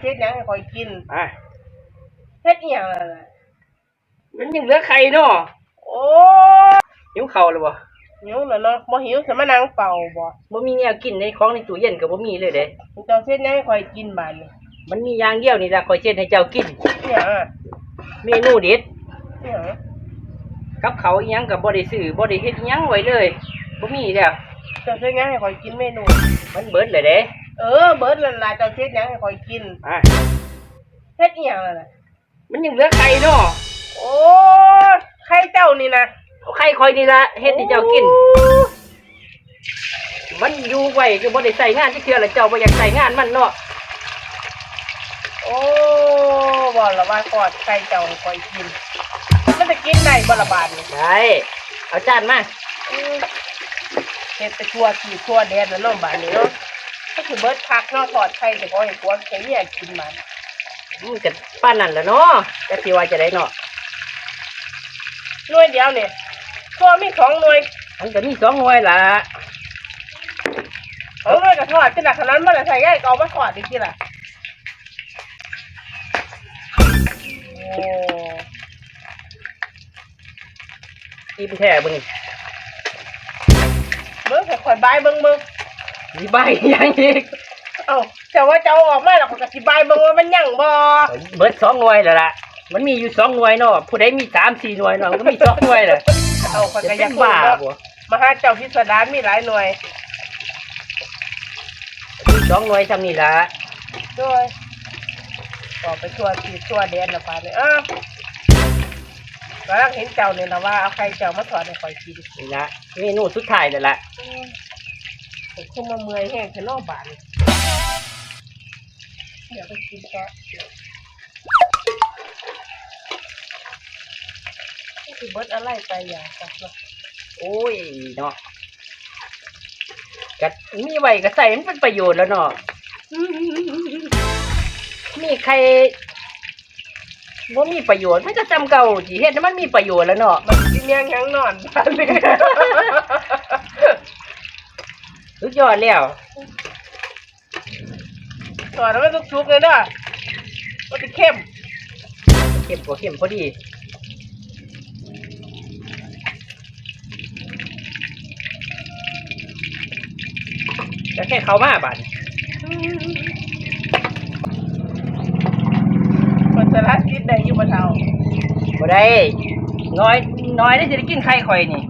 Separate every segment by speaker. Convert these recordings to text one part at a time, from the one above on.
Speaker 1: เฮ็ดหยังให้ข่อยกิน
Speaker 2: อะ
Speaker 1: เฮ็ดอีหยังล่ะน่ะ
Speaker 2: มันยังเหลือไข่เนาะ
Speaker 1: โอ้
Speaker 2: หิวเข่าวเลยบ่
Speaker 1: หิวแล้วเนาะบ่หิวสิมานั่งเป่าบ่
Speaker 2: บ่มีแนวกินในของในตู้เย็นก็บ่มีเลยเด้
Speaker 1: เจ้าเฮ็ดหยังให้ข่อยกินบาดนี้
Speaker 2: มันมีอย่างเดียวนี่ล่ะข่อยเช็ดให้เจ้ากิน
Speaker 1: อีหยังอะ
Speaker 2: เมนูเด็ด
Speaker 1: อีหยัง
Speaker 2: กับเขาวอีหยังก็บ่ได้ซื้อบ่ได้เฮ็ดอิหยังไว้เลยบ่มีแล้ว
Speaker 1: เจ้าเฮ็ดหยังให้ข่อยกินเมนู
Speaker 2: มันเบิดเลยเด้
Speaker 1: เออเบิดแล้วล่ะเจ้าเฮ็ดหยังให้ข่อยกิน
Speaker 2: อะ
Speaker 1: เฮ็ดอีหยังล่ะน่ะ
Speaker 2: มันยังเหลือไข่เนาะ
Speaker 1: โอ้ไข่เจ้านี่นะ
Speaker 2: เอาไข่ข่อยนี่ล่ะเฮ็ดให้เจ้ากิน มันอยู่ไว้ก็บ่ได้ใส่งานจักเทื่อละเจ้าบ่อยากใส่งานมันเนาะ
Speaker 1: โอ้บ่ละว่ากอดไข่เจ้าให้ข่อยกิน มันจะกินได้บ่ละบาดนี่
Speaker 2: ได้เอาจานมา
Speaker 1: อืมเฮ็ดไปทั่วที่ทั่วแดนแล้วเนาะบาดนี้เนาะ ก็คือเบิดพักเนาะทอดไข่แต่ก็ให้กวนแค่นี้กินมัน
Speaker 2: มันก็ป้านนั่นแหละเนาะจะสิว่าจะได้เนาะ
Speaker 1: หน่วยเดียวเนี่ยตัวมีสองหน่วย
Speaker 2: มันก็มีสองหน่วยล่ะ
Speaker 1: เอาหน่วยกับทอดที่หนักขนาดนั้นมันละใส่ง่ายก็เอามาทอดอีกทีละโอ้
Speaker 2: กินแท้เบิ่ง
Speaker 1: เบิ่งค่อยๆบายเบิ่งเบิ่ง
Speaker 2: มีใบยังอีก
Speaker 1: เอ้าแต่ว่าจะเอาออกมาแล้วก็สิบายเบิ่งว่ามันยังบ่
Speaker 2: เบิดสองหน่วยแล้วล่ะ มันมีอยู่สองหน่วยเนาะผู้ใดมีสามสี่หน่วยเนาะมันก็มีสองหน่วยแหละ
Speaker 1: เอาข้อย
Speaker 2: จะ
Speaker 1: ก็อ
Speaker 2: เป็
Speaker 1: ยาก
Speaker 2: น
Speaker 1: รู้
Speaker 2: บ้า
Speaker 1: เนาะ
Speaker 2: บ่
Speaker 1: มหาเจ้าพิสดารมีหลายหน่วย
Speaker 2: มีสองหน่วยทำนี่ล่ะ
Speaker 1: ด้วยออกไปทั่วที่ทั่วแดนละปานนี่อ้าวกำลังเห็นเจ้าเนี่ยนะว่าเอาใครเจ้ามาทอดให้ข่อยกิน
Speaker 2: นี่ละเมนูสุดท้ายแล้วล่ะ
Speaker 1: ผมคงมาเมื่อยแห้งแค่นอกบ้านเดี๋ยวไปกินก็คือเบิดอะไรไปอย่างกันเนาะ
Speaker 2: โอ้ยเนาะก็มีไว้ก็ใส่มันเป็นประโยชน์แล้วเนาะมีใครบ่ามีประโยชน์มันก็จำเก่าสิเฮ็ดมันมีประโยชน์แล้วเนาะ
Speaker 1: มันกินยังยังนอนบ้าเลย
Speaker 2: สุดยอดแล้ว
Speaker 1: ถอดแล้วมันทุกๆเลยเนาะมันจะเข้ม
Speaker 2: เข้มกว่าเข้มพอดีจะแค่เขามาบาดนี้
Speaker 1: คนสลัดคิดได้อยู่บนเทา
Speaker 2: บ่ได้ น้อย น้อยได้จะได้กินไข่ข่อยนี่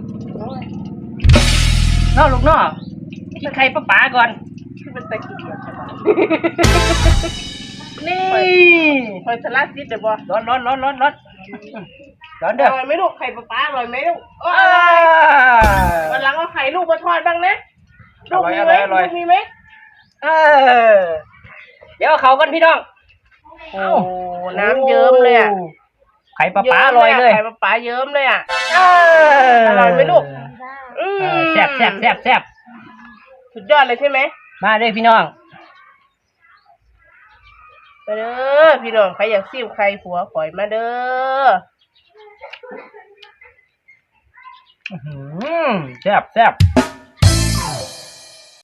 Speaker 2: เนอลูกเนอกิ นไข่ป้าป๋าก่อน
Speaker 1: ที่มันตะกี้เดียวใช่ปะ
Speaker 2: นี่
Speaker 1: คนสลัดคิดได้บ่
Speaker 2: ร้อนร้อนร้อนร้อนร้อนร้อน
Speaker 1: อ
Speaker 2: เด้อ
Speaker 1: ร่อยไหมลูกไข่ปลาปลาอร่อยไหมลูกเออ
Speaker 2: อ่า
Speaker 1: วันหลังเอาไข่ลูกมาทอดบ้างนะลูกมีไหม
Speaker 2: อร่อยอร่อย
Speaker 1: ลูกมีไหม
Speaker 2: เออ เดี๋ยวเอาเขากันพี่น้อง
Speaker 1: โอ้น้ำเยิ้มเลยอะ
Speaker 2: ไข่ปลาป๋าอร่อยเลย
Speaker 1: ไข่ปลาปลาเยิ้มเลยอะ
Speaker 2: เออ
Speaker 1: อร่อยไหมลูกอื
Speaker 2: เอ
Speaker 1: ม
Speaker 2: อแซ่บแซ่บแซ่บแซ่บ
Speaker 1: สุดยอดเลยใช่ไหม
Speaker 2: มาเลยพี่น้อง
Speaker 1: มาเด้อพี่น้องใครอยากซิมไข่ผัวข่อยมาเด้อ
Speaker 2: อื้อหือแซ่บแซ่บ